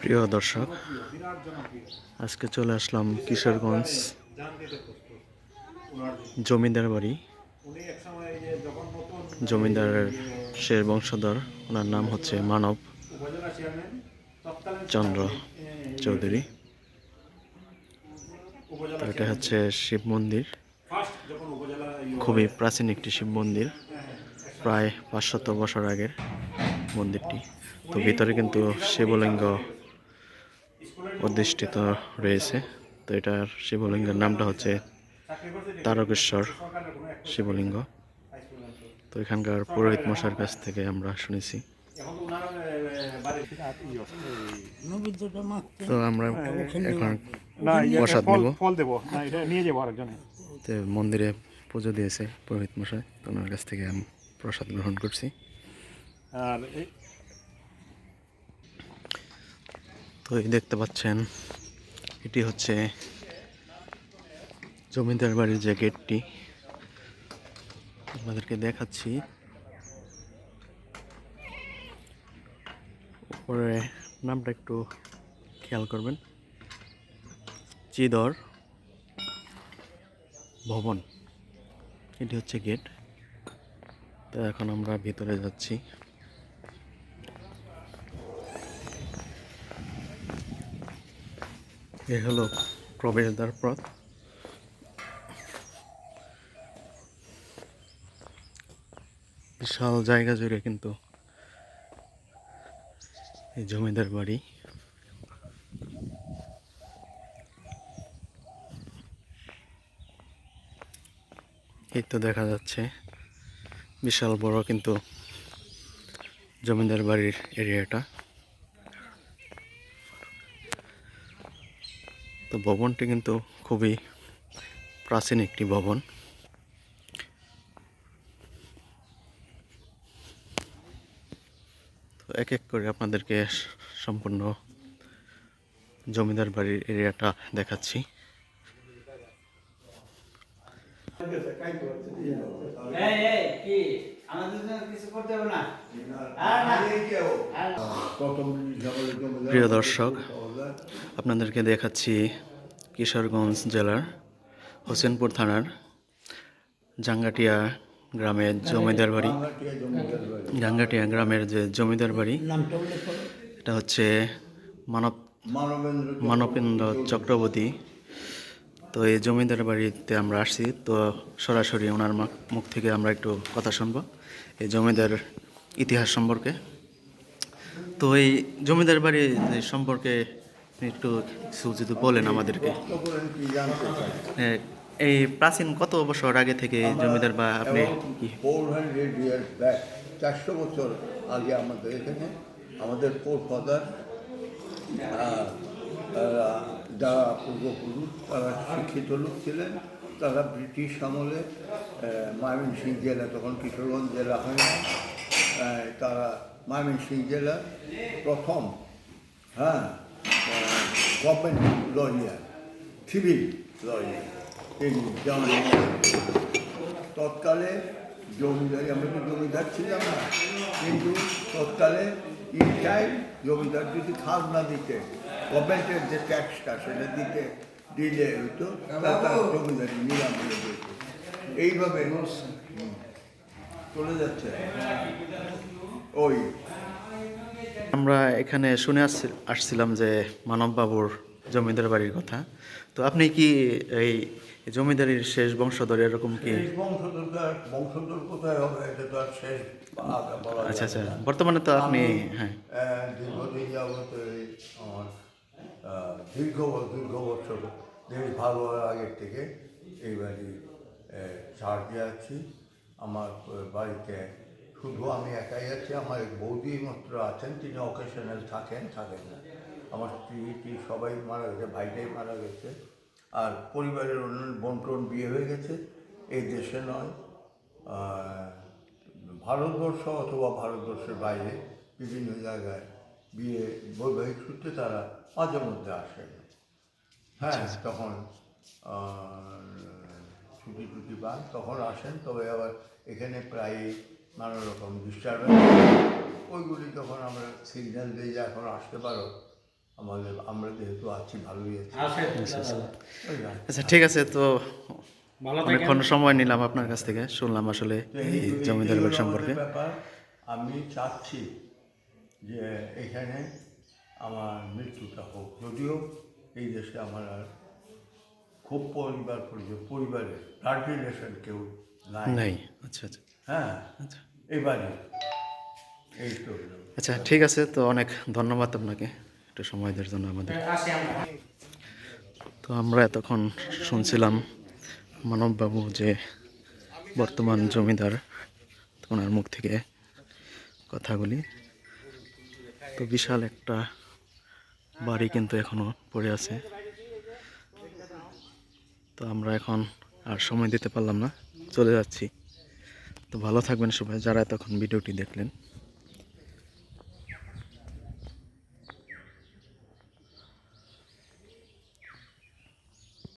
প্রিয় দর্শক, আজকে চলে আসলাম কিশোরগঞ্জ জমিদার বাড়ি। জমিদারের শের বংশধর, ওনার নাম হচ্ছে মানব চন্দ্র চৌধুরী। এটা হচ্ছে শিব মন্দির। খুবই প্রাচীন একটি শিব মন্দির, প্রায় পাঁচশত বছর আগের। মন্দিরটি। তো ভিতরে কিন্তু শিবলিঙ্গ অধিষ্ঠিত রয়েছে। তো এটার শিবলিঙ্গের নামটা হচ্ছে তারকেশ্বর শিবলিঙ্গ। তো এখানকার পুরোহিত মশার কাছ থেকে আমরা শুনেছি। তো আমরা এখন প্রসাদ নেব। ফল দেবো। নিয়ে যাব আরেকজনে। তো মন্দিরে পুজো দিয়েছে পুরোহিত মশাই। তো ওনার কাছ থেকে আমি প্রসাদ গ্রহণ করছি। আর তো এই দেখতে পাচ্ছেন, এটি হচ্ছে জমিদার বাড়ির যে গেটটি। আপনাদেরকে দেখাচ্ছি। উপরে নামটা একটু খেয়াল করবেন। চিদর ভবন। এটি হচ্ছে গেট। তো এখন আমরা ভিতরে যাচ্ছি। এ হলো প্রবেশদ্বার পথ। বিশাল জায়গা জুড়ে কিন্তু এই জমিদার বাড়ি। এই তো দেখা যাচ্ছে, বিশাল বড় কিন্তু জমিদার বাড়ির এরিয়াটা তো ভবনটি কিন্তু খুবই প্রাচীন একটি ভবন। তো এক এক করে আপনাদেরকে সম্পূর্ণ জমিদার বাড়ির এরিয়াটা দেখাচ্ছি। প্রিয় দর্শক আপনাদেরকে দেখাচ্ছি কিশোরগঞ্জ জেলার হোসেনপুর থানার জাঙ্গাটিয়া গ্রামের জমিদার বাড়ি। জাঙ্গাটিয়া গ্রামের যে জমিদার বাড়ি, এটা হচ্ছে মানব মানবেন্দ্র চক্রবর্তী। তো এই জমিদার বাড়িতে আমরা আসছি, তো সরাসরি ওনার মুখ থেকে আমরা একটু কথা শুনব এই জমিদার ইতিহাস সম্পর্কে। তো এই জমিদার বাড়ি সম্পর্কে একটু কিছু যদি বলেন আমাদেরকে। এই প্রাচীন কত বছর আগে থেকে জমিদার বা আপনি চারশো বছর আগে আমাদের এখানে আমাদের ফোর যারা পূর্বপুরুষ, তারা শিক্ষিত লোক ছিলেন, তারা ব্রিটিশ আমলে ময়মনসিং জেলা, তখন কিশোরগঞ্জ জেলা হয় তারা ময়মনসিং জেলা প্রথম হ্যাঁ গভর্নমেন্ট লয়ার সিভিল লয়ার তিনি যেমন তৎকালে জমিদারি আমরা তো জমিদার ছিলাম না কিন্তু তৎকালে ইটাই জমিদার যদি খাজনা দিতে গভর্নমেন্টের যে ট্যাক্সটা সেটা দিতে দিলে হইতো তা তার জমিদারি নিলাম এইভাবে চলে যাচ্ছে। ওই আমরা এখানে শুনে আসছি আসছিলাম যে মানববাবুর জমিদার বাড়ির কথা। তো আপনি কি এই জমিদারির শেষ বংশধর এরকম কি? বংশধর কোথায় হবে? এটা তো আর শেষ বলা আচ্ছা আচ্ছা। বর্তমানে তো আপনি হ্যাঁ। দীর্ঘদিন যাবত আমার দীর্ঘ দীর্ঘ বছর দেশ ভালো আগের থেকে এই বাড়ি ছাড় দিয়ে আছি। আমার বাড়িতে শুধু আমি একাই আছি আমার এক বৌদি মাত্র আছেন তিনি অকেশনাল থাকেন থাকেন না। আমার স্ত্রী টি সবাই মারা গেছে ভাইটাই মারা গেছে আর পরিবারের অন্য বন্টন বিয়ে হয়ে গেছে এই দেশে নয়। ভারতবর্ষ অথবা ভারতবর্ষের বাইরে বিভিন্ন জায়গায় বিয়ে বৈবাহিক সূত্রে তারা মাঝে মধ্যে আসেন। হ্যাঁ তখন ছুটি টুটি পান তখন আসেন তবে আবার এখানে প্রায় নানা রকম ডিস্টারবেন্স ওইগুলি যখন আমরা সিগন্যাল দিই যে এখন আসতে পারো আমাদের আমরা যেহেতু আছি ভালোই আছি। আচ্ছা ঠিক আছে। তো অনেকক্ষণ সময় নিলাম আপনার কাছ থেকে শুনলাম আসলে এই জমিদার বাড়ি সম্পর্কে। ব্যাপার। আমি চাচ্ছি যে এখানে আমার মৃত্যুটা হোক। যদিও এই দেশে আমার আর খুব পরিবার পরিচয় পরিবারের ব্লাড রিলেশন কেউ নাই। আচ্ছা আচ্ছা। হ্যাঁ আচ্ছা এবারে এই তো আচ্ছা ঠিক আছে তো অনেক ধন্যবাদ আপনাকে একটু সময় দেওয়ার জন্য আমাদের। তো আমরা এতক্ষণ শুনছিলাম মানববাবু যে বর্তমান জমিদার ওনার মুখ থেকে কথাগুলি। তো বিশাল একটা বাড়ি কিন্তু এখনও পড়ে আছে। তো আমরা এখন আর সময় দিতে পারলাম না চলে যাচ্ছি। তো ভালো থাকবেন সবাই যারা এতক্ষণ ভিডিওটি দেখলেন।